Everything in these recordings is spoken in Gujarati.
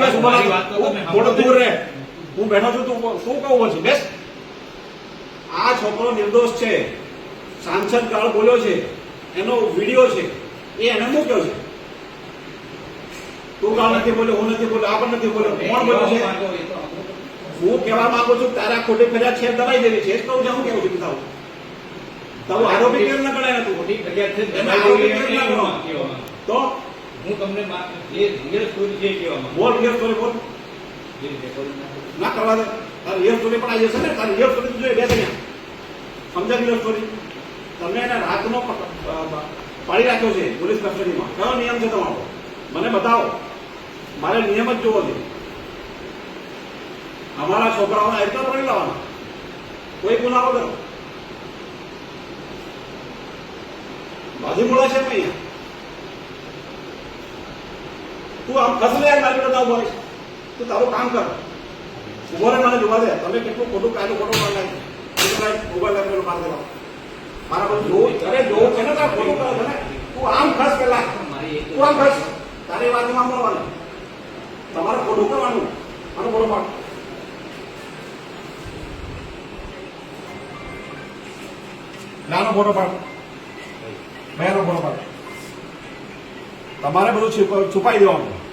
તું બેસ તો તમે. થોડો દૂર રહે. હું બેઠો છું તું શું કહું છું બેસ. આ છોકરો નિર્દોષ છે. સાંસદ ગાળ બોલ્યો છે. એનો વીડિયો છે. એ એને મૂક્યો છે. તું ગાળ નથી બોલ્યો હું નથી બોલ્યો આ પણ નથી બોલ્યો કોણ છે? હું કહેવા માંગુ છું તારા ખોટી ફરિયાદ છે દબાઈ દેવી છે. એ જ હું કેવું છું તારું તારું આરોપી કેમ ન ગણાય તું ખોટી ફરિયાદ છે એને દબાઈ આરોપી દેવી કેમ એમ ન ગણો? નહીં કહેવા માંગુ. તો હું તમને જે રિયલ સ્ટોરી છે એ કહેવા માંગુ. બોલ રિયલ સ્ટોરી બોલ. ના કરવા દે. તારે રિયલ સ્ટોરી પણ આવી જશે ને? તારે રિયલ સ્ટોરી જોઈએ બે સમજા રિયલ સ્ટોરી તમે એને રાતનો પાડી રાખ્યો છે પોલીસ કસ્ટડીમાં. કયો નિયમ છે તમારો? મને બતાવો. મારે નિયમ જ જોવો છે. અમારા છોકરાઓને આ પડી લાવવાના. કોઈ ગુના કરો? બાજુ મૂળા છે અહીંયા? તું આમ ખસલે મારી બધા ઊભો રહીશ. તું તારું કામ કર. ઊભો રહે મને જોવા દે. તમે કેટલું ખોટું કાયદો ખોટો માર નાખી. ઊભા લાગે માર દેવા મારા બધું જોવું અરે જોવું છે ને તારે ખોટું કરે છે ને? તું આમ ખસ પેલા. તું આમ ખસ તારી વાતમાં બોલવાનું. તમારે ખોટું કરવાનું. મારું બોલો પાડ નાનો ફોટો પાડ. મેનો ફોટો પાડ. તમારે બધું છુપા- છુપાઈ દેવાનું.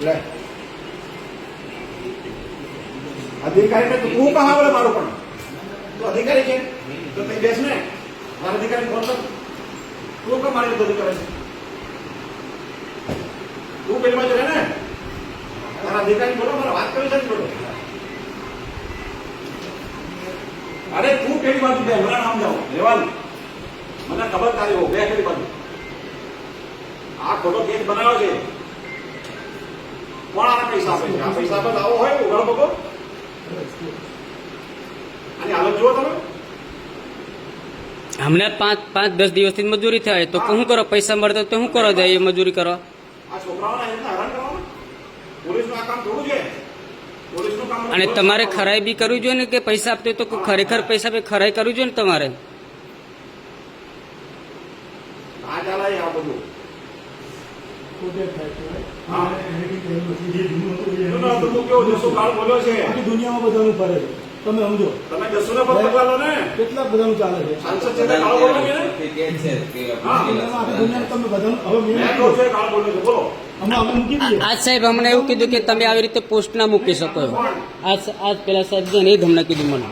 લે. અધિકારી ને તું કહા બોલે મારું પણ. તું અધિકારી છે? તો તે બેસ ને. મારા અધિકારી ફોન કર. તું કે મારી બધું છે. તું પેલી બાજુ ને. મારા અધિકારી બોલો, મારા વાત કરી છે બોલો અરે તું પેલી બાજુ બે હમણાં નામ જાઓ. લેવાનું મને ખબર તારી બે પેલી બાજુ. આ ખોટો કેસ બનાવ્યો છે. કોણ પૈસા આપે છે? આ પૈસા આપે આવો હોય ઉઘાડો બગો આની હાલત જુઓ તમે. હમણાં પાંચ પાંચ દસ દિવસથી મજૂરી થાય તો શું કરો? પૈસા મળતો તો શું કરો જાય મજૂરી કરો? અને તમારે ખરાઈ બી કરવી જોઈએ ને કે પૈસા આપતો તો ખરેખર પૈસા બી ખરાઈ કરવી જોઈએ ને તમારે? આ ચાલે આ બધું. દુનિયામાં બધાનું ફરે છે. તમે આજ સાહેબ હમણાં એવું કીધું કે તમે આવી રીતે પોસ્ટ ના મૂકી શકો આજ આજ પેલા સાહેબ છે એ ધમણા કીધું મને.